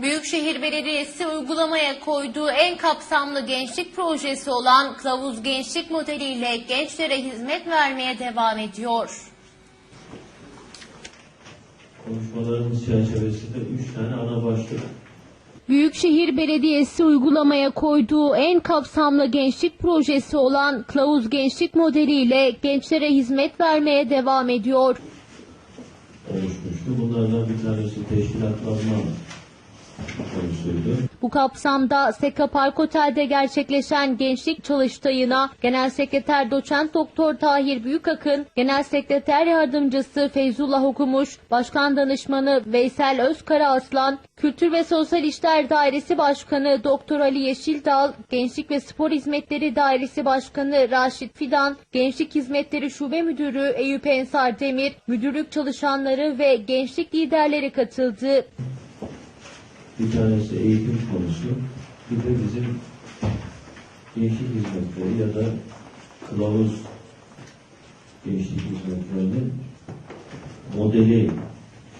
Büyükşehir Belediyesi uygulamaya koyduğu en kapsamlı gençlik projesi olan Kılavuz Gençlik modeliyle gençlere hizmet vermeye devam ediyor. Konuşmalarımız çerçevesinde üç tane ana başlık Büyükşehir Belediyesi uygulamaya koyduğu en kapsamlı gençlik projesi olan Kılavuz Gençlik modeliyle gençlere hizmet vermeye devam ediyor. oluşmuştu. Bunlardan bir tanesi teşkilatlanma konusuydu. Bu kapsamda Seka Park Otel'de gerçekleşen gençlik çalıştayına Genel Sekreter Doçent Doktor Tahir Büyükakın, Genel Sekreter Yardımcısı Feyzullah Okumuş, Başkan Danışmanı Veysel Özkara Aslan, Kültür ve Sosyal İşler Dairesi Başkanı Doktor Ali Yeşildal, Gençlik ve Spor Hizmetleri Dairesi Başkanı Raşit Fidan, Gençlik Hizmetleri Şube Müdürü Eyüp Ensar Demir, müdürlük çalışanları ve gençlik liderleri katıldı. Bir tanesi eğitim konusu. Bir de bizim gençlik hizmetleri ya da kılavuz gençlik hizmetlerinin modeli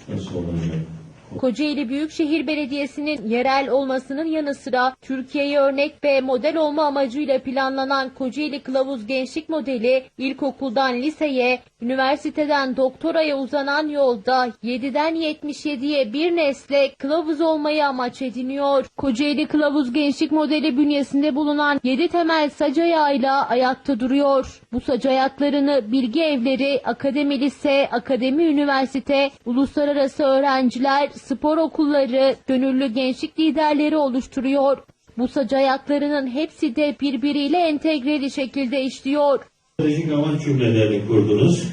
nasıl olacak? Kocaeli Büyükşehir Belediyesi'nin yerel olmasının yanı sıra Türkiye'ye örnek ve model olma amacıyla planlanan Kocaeli Kılavuz Gençlik Modeli ilkokuldan liseye, üniversiteden doktoraya uzanan yolda 7'den 77'ye bir nesle kılavuz olmayı amaç ediniyor. Kocaeli Kılavuz Gençlik Modeli bünyesinde bulunan 7 temel sac ayakta duruyor. Bu sac ayaklarını bilgi evleri, akademi lise, akademi üniversite, uluslararası öğrenciler, spor okulları, gönüllü gençlik liderleri oluşturuyor. Bu sac ayaklarının hepsi de birbiriyle entegreli şekilde işliyor. Stratejik amaç cümlelerini kurdunuz.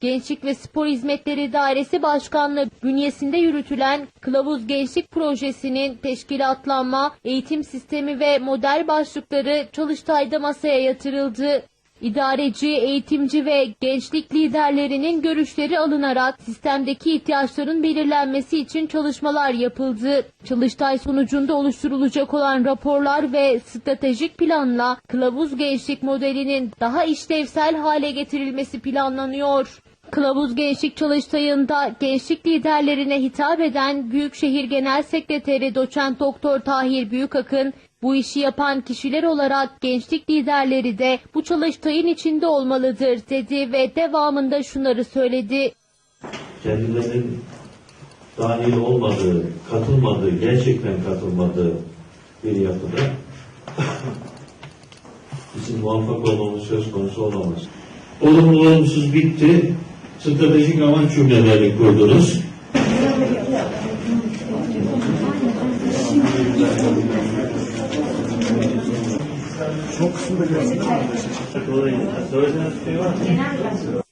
Gençlik ve Spor Hizmetleri Dairesi Başkanlığı bünyesinde yürütülen Kılavuz Gençlik Projesi'nin teşkilatlanma, eğitim sistemi ve model başlıkları Çalıştay'da masaya yatırıldı. İdareci, eğitimci ve gençlik liderlerinin görüşleri alınarak sistemdeki ihtiyaçların belirlenmesi için çalışmalar yapıldı. Çalıştay sonucunda oluşturulacak olan raporlar ve stratejik planla kılavuz gençlik modelinin daha işlevsel hale getirilmesi planlanıyor. Kılavuz Gençlik Çalıştayı'nda gençlik liderlerine hitap eden Büyükşehir Genel Sekreteri Doçent Doktor Tahir Büyükakın, bu işi yapan kişiler olarak gençlik liderleri de bu çalıştayın içinde olmalıdır dedi ve devamında şunları söyledi. kendilerinin dahil olmadığı, katılmadığı, gerçekten katılmadığı bir yapıda bizim muvaffak olmamız söz konusu olamaz. Olumlu olumsuz bitti. Stratejik amaç cümlelerini kurdunuz. Son kısmı da gelsin. Var mı?